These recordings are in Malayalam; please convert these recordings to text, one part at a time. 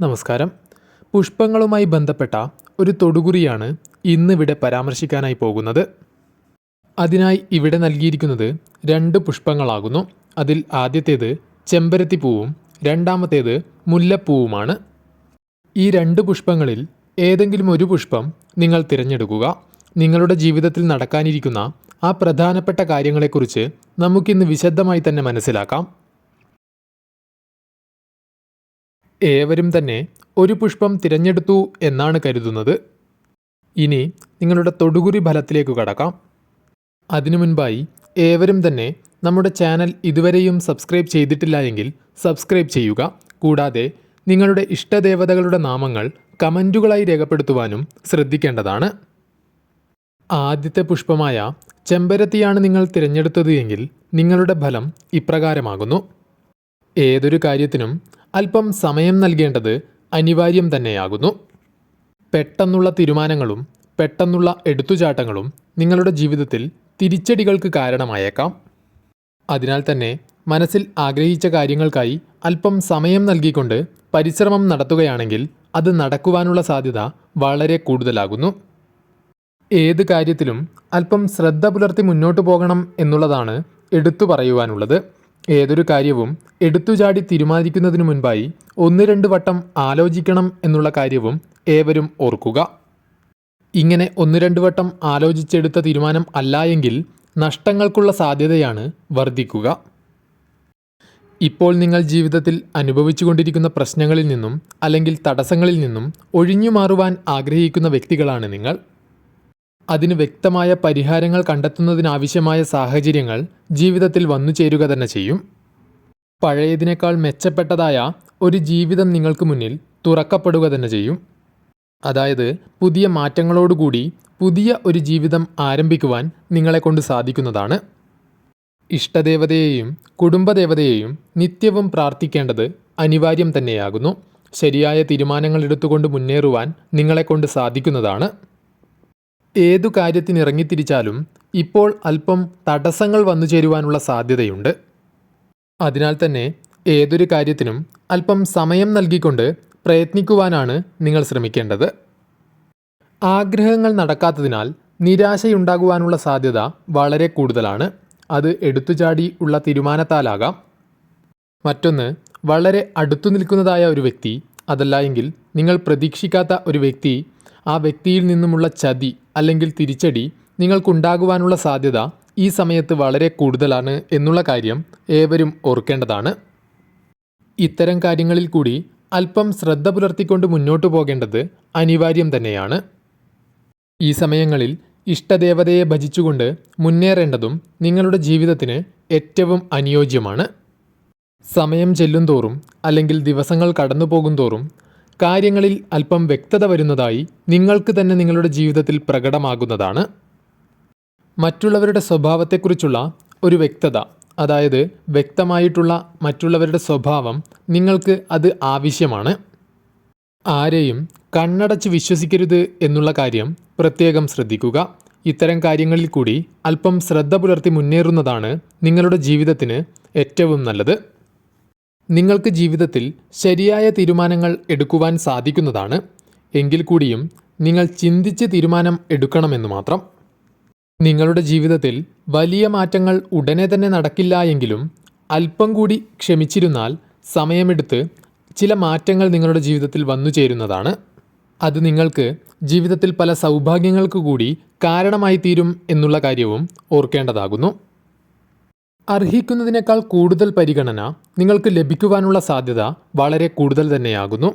നമസ്കാരം. പുഷ്പങ്ങളുമായി ബന്ധപ്പെട്ട ഒരു തൊടുകുറിയാണ് ഇന്നിവിടെ പരാമർശിക്കാനായി പോകുന്നത്. അതിനായി ഇവിടെ നൽകിയിരിക്കുന്നത് രണ്ട് പുഷ്പങ്ങളാകുന്നു. അതിൽ ആദ്യത്തേത് ചെമ്പരത്തിപ്പൂവും രണ്ടാമത്തേത് മുല്ലപ്പൂവുമാണ്. ഈ രണ്ട് പുഷ്പങ്ങളിൽ ഏതെങ്കിലും ഒരു പുഷ്പം നിങ്ങൾ തിരഞ്ഞെടുക്കുക. നിങ്ങളുടെ ജീവിതത്തിൽ നടക്കാനിരിക്കുന്ന ആ പ്രധാനപ്പെട്ട കാര്യങ്ങളെക്കുറിച്ച് നമുക്കിന്ന് വിശദമായി തന്നെ മനസ്സിലാക്കാം. ഏവരും തന്നെ ഒരു പുഷ്പം തിരഞ്ഞെടുത്തു എന്നാണ് കരുതുന്നത്. ഇനി നിങ്ങളുടെ തൊടുകുറി ഫലത്തിലേക്ക് കടക്കാം. അതിനു മുൻപായി ഏവരും തന്നെ നമ്മുടെ ചാനൽ ഇതുവരെയും സബ്സ്ക്രൈബ് ചെയ്തിട്ടില്ല എങ്കിൽ സബ്സ്ക്രൈബ് ചെയ്യുക. കൂടാതെ നിങ്ങളുടെ ഇഷ്ടദേവതകളുടെ നാമങ്ങൾ കമന്റുകളായി രേഖപ്പെടുത്തുവാനും ശ്രദ്ധിക്കേണ്ടതാണ്. ആദ്യത്തെ പുഷ്പമായ ചെമ്പരത്തിയാണ് നിങ്ങൾ തിരഞ്ഞെടുത്തത് എങ്കിൽ നിങ്ങളുടെ ഫലം ഇപ്രകാരമാകുന്നു. ഏതൊരു കാര്യത്തിനും അല്പം സമയം നൽകേണ്ടത് അനിവാര്യം തന്നെയാകുന്നു. പെട്ടെന്നുള്ള തീരുമാനങ്ങളും പെട്ടെന്നുള്ള എടുത്തുചാട്ടങ്ങളും നിങ്ങളുടെ ജീവിതത്തിൽ തിരിച്ചടികൾക്ക് കാരണമായേക്കാം. അതിനാൽ തന്നെ മനസ്സിൽ ആഗ്രഹിച്ച കാര്യങ്ങൾക്കായി അല്പം സമയം നൽകിക്കൊണ്ട് പരിശ്രമം നടത്തുകയാണെങ്കിൽ അത് നടക്കുവാനുള്ള സാധ്യത വളരെ കൂടുതലാകുന്നു. ഏത് കാര്യത്തിലും അല്പം ശ്രദ്ധ പുലർത്തി മുന്നോട്ട് പോകണം എന്നുള്ളതാണ് എടുത്തു പറയുവാനുള്ളത്. ഏതൊരു കാര്യവും എടുത്തുചാടി തീരുമാനിക്കുന്നതിനു മുൻപായി ഒന്ന് രണ്ട് വട്ടം ആലോചിക്കണം എന്നുള്ള കാര്യവും ഏവരും ഓർക്കുക. ഇങ്ങനെ ഒന്ന് രണ്ട് വട്ടം ആലോചിച്ചെടുത്ത തീരുമാനം അല്ല എങ്കിൽ നഷ്ടങ്ങൾക്കുള്ള സാധ്യതയാണ് വർദ്ധിക്കുക. ഇപ്പോൾ നിങ്ങൾ ജീവിതത്തിൽ അനുഭവിച്ചുകൊണ്ടിരിക്കുന്ന പ്രശ്നങ്ങളിൽ നിന്നും അല്ലെങ്കിൽ തടസ്സങ്ങളിൽ നിന്നും ഒഴിഞ്ഞു മാറുവാൻ ആഗ്രഹിക്കുന്ന വ്യക്തികളാണ് നിങ്ങൾ. അതിന് വ്യക്തമായ പരിഹാരങ്ങൾ കണ്ടെത്തുന്നതിനാവശ്യമായ സാഹചര്യങ്ങൾ ജീവിതത്തിൽ വന്നു ചേരുക തന്നെ ചെയ്യും. പഴയതിനേക്കാൾ മെച്ചപ്പെട്ടതായ ഒരു ജീവിതം നിങ്ങൾക്ക് മുന്നിൽ തുറക്കപ്പെടുക തന്നെ ചെയ്യും. അതായത് പുതിയ മാറ്റങ്ങളോടുകൂടി പുതിയ ഒരു ജീവിതം ആരംഭിക്കുവാൻ നിങ്ങളെ കൊണ്ട് സാധിക്കുന്നതാണ്. ഇഷ്ടദേവതയെയും കുടുംബദേവതയെയും നിത്യവും പ്രാർത്ഥിക്കേണ്ടത് അനിവാര്യം തന്നെയാകുന്നു. ശരിയായ തീരുമാനങ്ങൾ എടുത്തുകൊണ്ട് മുന്നേറുവാൻ നിങ്ങളെക്കൊണ്ട് സാധിക്കുന്നതാണ്. ഏതു കാര്യത്തിനിറങ്ങിത്തിരിച്ചാലും ഇപ്പോൾ അല്പം തടസ്സങ്ങൾ വന്നു ചേരുവാനുള്ള സാധ്യതയുണ്ട്. അതിനാൽ തന്നെ ഏതൊരു കാര്യത്തിനും അല്പം സമയം നൽകിക്കൊണ്ട് പ്രയത്നിക്കുവാനാണ് നിങ്ങൾ ശ്രമിക്കേണ്ടത്. ആഗ്രഹങ്ങൾ നടക്കാത്തതിനാൽ നിരാശയുണ്ടാകുവാനുള്ള സാധ്യത വളരെ കൂടുതലാണ്. അത് എടുത്തുചാടി ഉള്ള തീരുമാനത്താലാകാം. മറ്റൊന്ന് വളരെ അടുത്തു നിൽക്കുന്നതായ ഒരു വ്യക്തി അതല്ല എങ്കിൽ നിങ്ങൾ പ്രതീക്ഷിക്കാത്ത ഒരു വ്യക്തി ആ വ്യക്തിയിൽ നിന്നുമുള്ള ചതി അല്ലെങ്കിൽ തിരിച്ചടി നിങ്ങൾക്കുണ്ടാകുവാനുള്ള സാധ്യത ഈ സമയത്ത് വളരെ കൂടുതലാണ് എന്നുള്ള കാര്യം ഏവരും ഓർക്കേണ്ടതാണ്. ഇത്തരം കാര്യങ്ങളിൽ കൂടി അല്പം ശ്രദ്ധ പുലർത്തിക്കൊണ്ട് മുന്നോട്ടു പോകേണ്ടത് അനിവാര്യം തന്നെയാണ്. ഈ സമയങ്ങളിൽ ഇഷ്ടദേവതയെ ഭജിച്ചുകൊണ്ട് മുന്നേറേണ്ടതും നിങ്ങളുടെ ജീവിതത്തിന് ഏറ്റവും അനുയോജ്യമാണ്. സമയം ചെല്ലുംതോറും അല്ലെങ്കിൽ ദിവസങ്ങൾ കടന്നു പോകുന്തോറും കാര്യങ്ങളിൽ അല്പം വ്യക്തത വരുന്നതായി നിങ്ങൾക്ക് തന്നെ നിങ്ങളുടെ ജീവിതത്തിൽ പ്രകടമാകുന്നതാണ്. മറ്റുള്ളവരുടെ സ്വഭാവത്തെക്കുറിച്ചുള്ള ഒരു വ്യക്തത അതായത് വ്യക്തമായിട്ടുള്ള മറ്റുള്ളവരുടെ സ്വഭാവം നിങ്ങൾക്ക് അത് ആവശ്യമാണ്. ആരെയും കണ്ണടച്ച് വിശ്വസിക്കരുത് എന്നുള്ള കാര്യം പ്രത്യേകം ശ്രദ്ധിക്കുക. ഇത്തരം കാര്യങ്ങളിൽ കൂടി അല്പം ശ്രദ്ധ പുലർത്തി മുന്നേറുന്നതാണ് നിങ്ങളുടെ ജീവിതത്തിന് ഏറ്റവും നല്ലത്. നിങ്ങൾക്ക് ജീവിതത്തിൽ ശരിയായ തീരുമാനങ്ങൾ എടുക്കുവാൻ സാധിക്കുന്നതാണ്. എങ്കിൽ കൂടിയും നിങ്ങൾ ചിന്തിച്ച് തീരുമാനം എടുക്കണമെന്ന് മാത്രം. നിങ്ങളുടെ ജീവിതത്തിൽ വലിയ മാറ്റങ്ങൾ ഉടനെ തന്നെ നടക്കില്ല എങ്കിലും അല്പം കൂടി ക്ഷമിച്ചിരുന്നാൽ സമയമെടുത്ത് ചില മാറ്റങ്ങൾ നിങ്ങളുടെ ജീവിതത്തിൽ വന്നു ചേരുന്നതാണ്. അത് നിങ്ങൾക്ക് ജീവിതത്തിൽ പല സൗഭാഗ്യങ്ങൾക്ക് കൂടി കാരണമായി തീരും എന്നുള്ള കാര്യവും ഓർക്കേണ്ടതാകുന്നു. അർഹിക്കുന്നതിനേക്കാൾ കൂടുതൽ പരിഗണന നിങ്ങൾക്ക് ലഭിക്കുവാനുള്ള സാധ്യത വളരെ കൂടുതൽ തന്നെയാകുന്നു.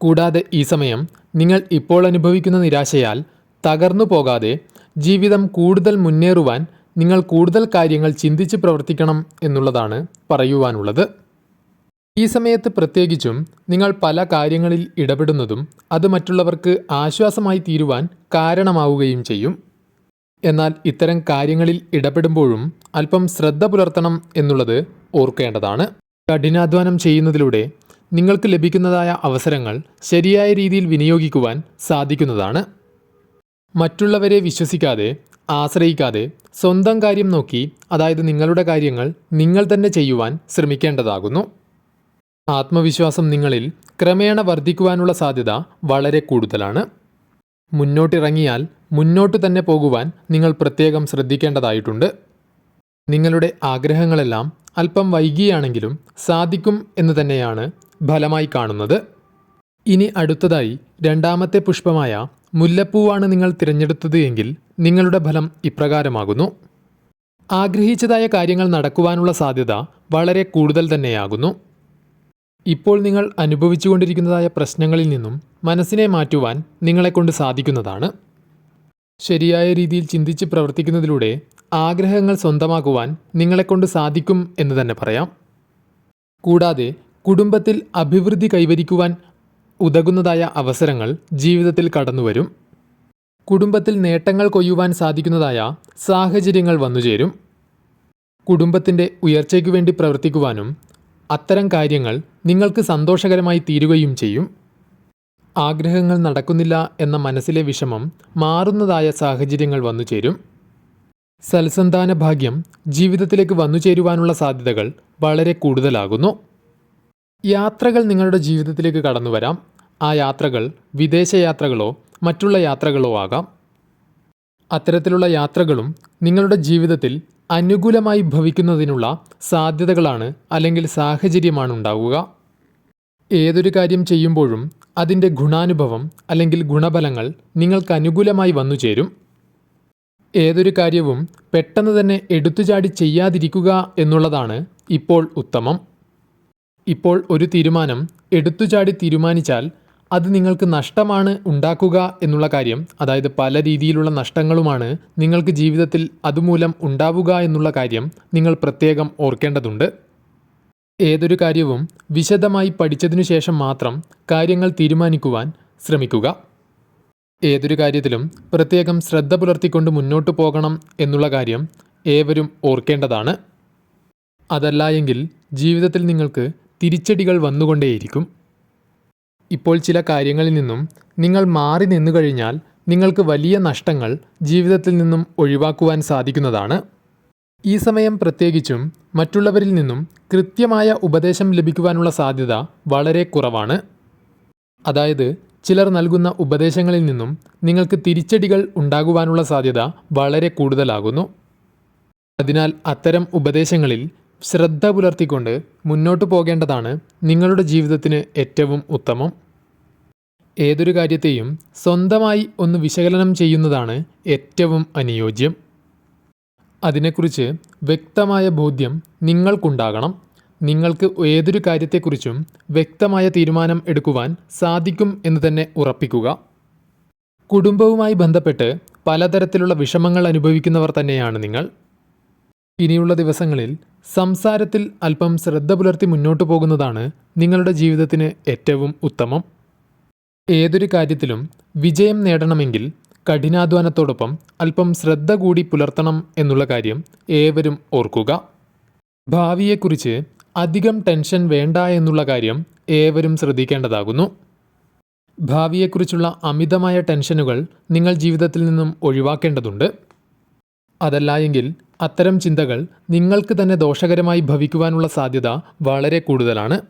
കൂടാതെ ഈ സമയം നിങ്ങൾ ഇപ്പോൾ അനുഭവിക്കുന്ന നിരാശയാൽ തകർന്നു പോകാതെ ജീവിതം കൂടുതൽ മുന്നേറുവാൻ നിങ്ങൾ കൂടുതൽ കാര്യങ്ങൾ ചിന്തിച്ച് പ്രവർത്തിക്കണം എന്നുള്ളതാണ് പറയുവാനുള്ളത്. ഈ സമയത്ത് പ്രത്യേകിച്ചും നിങ്ങൾ പല കാര്യങ്ങളിൽ ഇടപെടുന്നതും അത് മറ്റുള്ളവർക്ക് ആശ്വാസമായി തീരുവാൻ കാരണമാവുകയും ചെയ്യും. എന്നാൽ ഇത്തരം കാര്യങ്ങളിൽ ഇടപെടുമ്പോഴും അല്പം ശ്രദ്ധ പുലർത്തണം എന്നുള്ളത് ഓർക്കേണ്ടതാണ്. കഠിനാധ്വാനം ചെയ്യുന്നതിലൂടെ നിങ്ങൾക്ക് ലഭിക്കുന്നതായ അവസരങ്ങൾ ശരിയായ രീതിയിൽ വിനിയോഗിക്കുവാൻ സാധിക്കുന്നതാണ്. മറ്റുള്ളവരെ വിശ്വസിക്കാതെ ആശ്രയിക്കാതെ സ്വന്തം കാര്യം നോക്കി അതായത് നിങ്ങളുടെ കാര്യങ്ങൾ നിങ്ങൾ തന്നെ ചെയ്യുവാൻ ശ്രമിക്കേണ്ടതാകുന്നു. ആത്മവിശ്വാസം നിങ്ങളിൽ ക്രമേണ വർദ്ധിക്കുവാനുള്ള സാധ്യത വളരെ കൂടുതലാണ്. മുന്നോട്ടിറങ്ങിയാൽ മുന്നോട്ട് തന്നെ പോകുവാൻ നിങ്ങൾ പ്രത്യേകം ശ്രദ്ധിക്കേണ്ടതായിട്ടുണ്ട്. നിങ്ങളുടെ ആഗ്രഹങ്ങളെല്ലാം അല്പം വൈകിയാണെങ്കിലും സാധിക്കും എന്ന് തന്നെയാണ് ഫലമായി കാണുന്നത്. ഇനി അടുത്തതായി രണ്ടാമത്തെ പുഷ്പമായ മുല്ലപ്പൂവാണ് നിങ്ങൾ തിരഞ്ഞെടുത്തത് എങ്കിൽ നിങ്ങളുടെ ഫലം ഇപ്രകാരമാകുന്നു. ആഗ്രഹിച്ചതായ കാര്യങ്ങൾ നടക്കുവാനുള്ള സാധ്യത വളരെ കൂടുതൽ തന്നെയാകുന്നു. ഇപ്പോൾ നിങ്ങൾ അനുഭവിച്ചുകൊണ്ടിരിക്കുന്നതായ പ്രശ്നങ്ങളിൽ നിന്നും മനസ്സിനെ മാറ്റുവാൻ നിങ്ങളെക്കൊണ്ട് സാധിക്കുന്നതാണ്. ശരിയായ രീതിയിൽ ചിന്തിച്ച് പ്രവർത്തിക്കുന്നതിലൂടെ ആഗ്രഹങ്ങൾ സ്വന്തമാക്കുവാൻ നിങ്ങളെക്കൊണ്ട് സാധിക്കും എന്ന് തന്നെ പറയാം. കൂടാതെ കുടുംബത്തിൽ അഭിവൃദ്ധി കൈവരിക്കുവാൻ ഉതകുന്നതായ അവസരങ്ങൾ ജീവിതത്തിൽ കടന്നുവരും. കുടുംബത്തിൽ നേട്ടങ്ങൾ കൊയ്യുവാൻ സാധിക്കുന്നതായ സാഹചര്യങ്ങൾ വന്നുചേരും. കുടുംബത്തിന്റെ ഉയർച്ചയ്ക്കു വേണ്ടി പ്രവർത്തിക്കുവാനും അത്തരം കാര്യങ്ങൾ നിങ്ങൾക്ക് സന്തോഷകരമായി തീരുകയും ചെയ്യും. ആഗ്രഹങ്ങൾ നടക്കുന്നില്ല എന്ന മനസ്സിലെ വിഷമം മാറുന്നതായ സാഹചര്യങ്ങൾ വന്നു ചേരും. സൽസന്താന ഭാഗ്യം ജീവിതത്തിലേക്ക് വന്നു ചേരുവാനുള്ള സാധ്യതകൾ വളരെ കൂടുതലാകുന്നു. യാത്രകൾ നിങ്ങളുടെ ജീവിതത്തിലേക്ക് കടന്നു വരാം. ആ യാത്രകൾ വിദേശയാത്രകളോ മറ്റുള്ള യാത്രകളോ ആകാം. അത്തരത്തിലുള്ള യാത്രകളും നിങ്ങളുടെ ജീവിതത്തിൽ അനുകൂലമായി ഭവിക്കുന്നതിനുള്ള സാധ്യതകളാണ് അല്ലെങ്കിൽ സാഹചര്യമാണ് ഉണ്ടാവുക. ഏതൊരു കാര്യം ചെയ്യുമ്പോഴും അതിന്റെ ഗുണാനുഭവം അല്ലെങ്കിൽ ഗുണഫലങ്ങൾ നിങ്ങൾക്ക് അനുകൂലമായി വന്നു ചേരും. ഏതൊരു കാര്യവും പെട്ടെന്ന് തന്നെ എടുത്തുചാടി ചെയ്യാതിരിക്കുക എന്നുള്ളതാണ് ഇപ്പോൾ ഉത്തമം. ഇപ്പോൾ ഒരു തീരുമാനം എടുത്തുചാടി തീരുമാനിച്ചാൽ അത് നിങ്ങൾക്ക് നഷ്ടമാണ് ഉണ്ടാക്കുക എന്നുള്ള കാര്യം അതായത് പല രീതിയിലുള്ള നഷ്ടങ്ങളുമാണ് നിങ്ങൾക്ക് ജീവിതത്തിൽ അതുമൂലം ഉണ്ടാവുക എന്നുള്ള കാര്യം നിങ്ങൾ പ്രത്യേകം ഓർക്കേണ്ടതുണ്ട്. ഏതൊരു കാര്യവും വിശദമായി പഠിച്ചതിനു ശേഷം മാത്രം കാര്യങ്ങൾ തീരുമാനിക്കുവാൻ ശ്രമിക്കുക. ഏതൊരു കാര്യത്തിലും പ്രത്യേകം ശ്രദ്ധ പുലർത്തിക്കൊണ്ട് മുന്നോട്ട് പോകണം എന്നുള്ള കാര്യം ഏവരും ഓർക്കേണ്ടതാണ്. അതല്ല എങ്കിൽ ജീവിതത്തിൽ നിങ്ങൾക്ക് തിരിച്ചടികൾ വന്നുകൊണ്ടേയിരിക്കും. ഇപ്പോൾ ചില കാര്യങ്ങളിൽ നിന്നും നിങ്ങൾ മാറി നിന്നു കഴിഞ്ഞാൽ നിങ്ങൾക്ക് വലിയ നഷ്ടങ്ങൾ ജീവിതത്തിൽ നിന്നും ഒഴിവാക്കുവാൻ സാധിക്കുന്നതാണ്. ഈ സമയം പ്രത്യേകിച്ചും മറ്റുള്ളവരിൽ നിന്നും കൃത്യമായ ഉപദേശം ലഭിക്കുവാനുള്ള സാധ്യത വളരെ കുറവാണ്. അതായത് ചിലർ നൽകുന്ന ഉപദേശങ്ങളിൽ നിന്നും നിങ്ങൾക്ക് തിരിച്ചടികൾ ഉണ്ടാകുവാനുള്ള സാധ്യത വളരെ കൂടുതലാകുന്നു. അതിനാൽ അത്തരം ഉപദേശങ്ങളിൽ ശ്രദ്ധ പുലർത്തിക്കൊണ്ട് മുന്നോട്ടു പോകേണ്ടതാണ് നിങ്ങളുടെ ജീവിതത്തിന് ഏറ്റവും ഉത്തമം. ഏതൊരു കാര്യത്തെയും സ്വന്തമായി ഒന്ന് വിശകലനം ചെയ്യുന്നതാണ് ഏറ്റവും അനുയോജ്യം. അതിനെക്കുറിച്ച് വ്യക്തമായ ബോധ്യം നിങ്ങൾക്കുണ്ടാകണം. നിങ്ങൾക്ക് ഏതൊരു കാര്യത്തെക്കുറിച്ചും വ്യക്തമായ തീരുമാനം എടുക്കുവാൻ സാധിക്കും എന്ന് തന്നെ ഉറപ്പിക്കുക. കുടുംബവുമായി ബന്ധപ്പെട്ട് പലതരത്തിലുള്ള വിഷമങ്ങൾ അനുഭവിക്കുന്നവർ തന്നെയാണ് നിങ്ങൾ. ഇനിയുള്ള ദിവസങ്ങളിൽ സംസാരത്തിൽ അല്പം ശ്രദ്ധ പുലർത്തി മുന്നോട്ടു പോകുന്നതാണ് നിങ്ങളുടെ ജീവിതത്തിന് ഏറ്റവും ഉത്തമം. ഏതൊരു കാര്യത്തിലും വിജയം നേടണമെങ്കിൽ കഠിനാധ്വാനത്തോടൊപ്പം അല്പം ശ്രദ്ധ കൂടി പുലർത്തണം എന്നുള്ള കാര്യം ഏവരും ഓർക്കുക. ഭാവിയെക്കുറിച്ച് അധികം ടെൻഷൻ വേണ്ട എന്നുള്ള കാര്യം ഏവരും ശ്രദ്ധിക്കേണ്ടതാകുന്നു. ഭാവിയെക്കുറിച്ചുള്ള അമിതമായ ടെൻഷനുകൾ നിങ്ങൾ ജീവിതത്തിൽ നിന്നും ഒഴിവാക്കേണ്ടതുണ്ട്. അതല്ല എങ്കിൽ അത്തരം ചിന്തകൾ നിങ്ങൾക്ക് തന്നെ ദോഷകരമായി ഭവിക്കുവാനുള്ള സാധ്യത വളരെ കൂടുതലാണ്.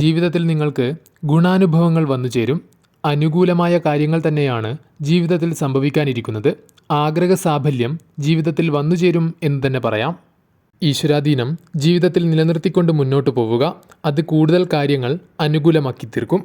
ജീവിതത്തിൽ നിങ്ങൾക്ക് ഗുണാനുഭവങ്ങൾ വന്നു ചേരും അനുകൂലമായ കാര്യങ്ങൾ തന്നെയാണ് ജീവിതത്തിൽ സംഭവിക്കാനിരിക്കുന്നത്. ആഗ്രഹ സാഫല്യം ജീവിതത്തിൽ വന്നുചേരും എന്ന് തന്നെ പറയാം. ഈശ്വരാധീനം ജീവിതത്തിൽ നിലനിർത്തിക്കൊണ്ട് മുന്നോട്ട് പോവുക അത് കൂടുതൽ കാര്യങ്ങൾ അനുകൂലമാക്കി തീർക്കും